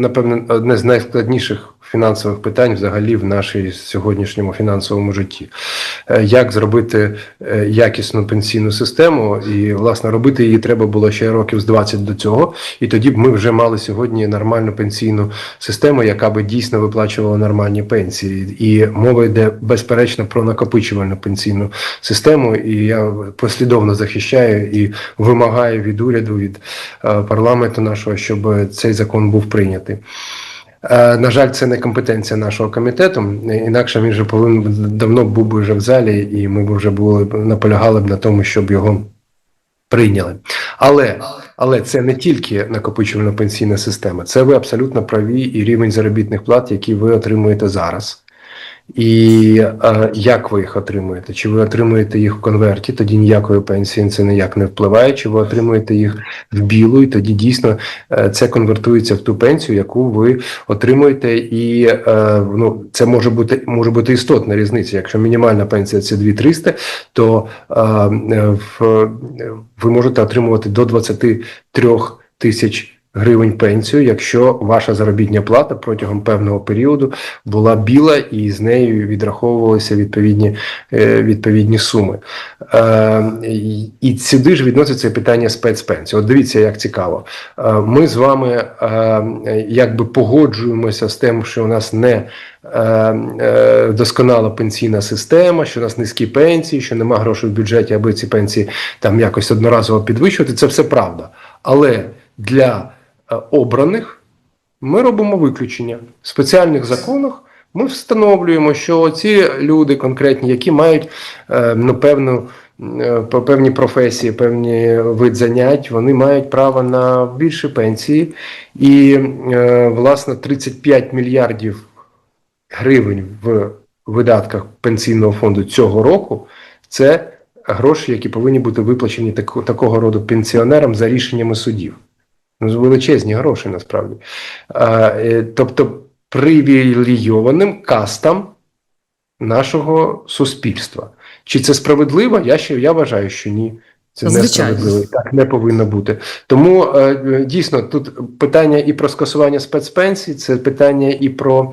напевне, одне з найскладніших фінансових питань взагалі в нашій сьогоднішньому фінансовому житті. Е, Як зробити е, якісну пенсійну систему, і власне робити її треба було ще років з 20 до цього, і тоді б ми вже мали сьогодні нормальну пенсійну систему, яка би дійсно виплачувала нормальні пенсії. І мова йде безперечно про накопичувальну пенсійну систему. І я послідовно захищаю і вимагаю від уряду, від е, парламенту нашого, щоб цей закон був прийнятий. Е, На жаль, це не компетенція нашого комітету. Інакше він вже повинен давно був би вже в залі, і ми б вже були наполягали б на тому, щоб його прийняли. Але але це не тільки накопичувальна пенсійна система, це ви абсолютно праві і рівень заробітних плат, які ви отримуєте зараз. І е, як ви їх отримуєте? Чи ви отримуєте їх в конверті? Тоді ніякої пенсії це ніяк не впливає. Чи ви отримуєте їх в білу, і тоді дійсно е, це конвертується в ту пенсію, яку ви отримуєте, і е, ну це може бути може бути істотна різниця. Якщо мінімальна пенсія це 2300, то е, в, ви можете отримувати до 23 тисяч гривень пенсію, якщо ваша заробітня плата протягом певного періоду була біла і з нею відраховувалися відповідні, е, відповідні суми. Е, і- сюди ж відноситься питання спецпенсії. От дивіться, як цікаво. Е, Ми з вами якби погоджуємося з тим, що у нас не досконала пенсійна система, що у нас низькі пенсії, що нема грошей в бюджеті, аби ці пенсії там якось одноразово підвищувати. Це все правда. Але для обраних ми робимо виключення в спеціальних законах. Ми встановлюємо, що ці люди конкретні, які мають е, ну, певну е, певні професії, певні вид занять, вони мають право на більші пенсії. І, е, власне, 35 мільярдів гривень в видатках пенсійного фонду цього року це гроші, які повинні бути виплачені такого роду пенсіонерам за рішеннями судів. Ну, величезні гроші насправді. Е, тобто привілейованим кастам нашого суспільства. Чи це справедливо? Я ще я вважаю, що ні. Це не Звичайно. Так не повинно бути. Тому е, е, дійсно тут питання і про скасування спецпенсій, це питання і про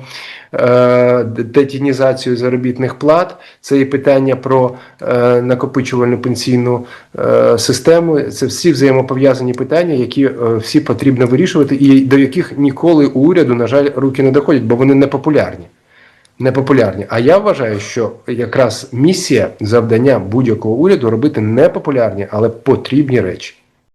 е, детінізацію заробітних плат, це і питання про е, накопичувальну пенсійну е, систему. Це всі взаємопов'язані питання, які е, всі потрібно вирішувати, і до яких ніколи у уряду, на жаль, руки не доходять, бо вони не популярні. Непопулярні. А я вважаю, що якраз місія завдання будь-якого уряду робити не популярні, але потрібні речі.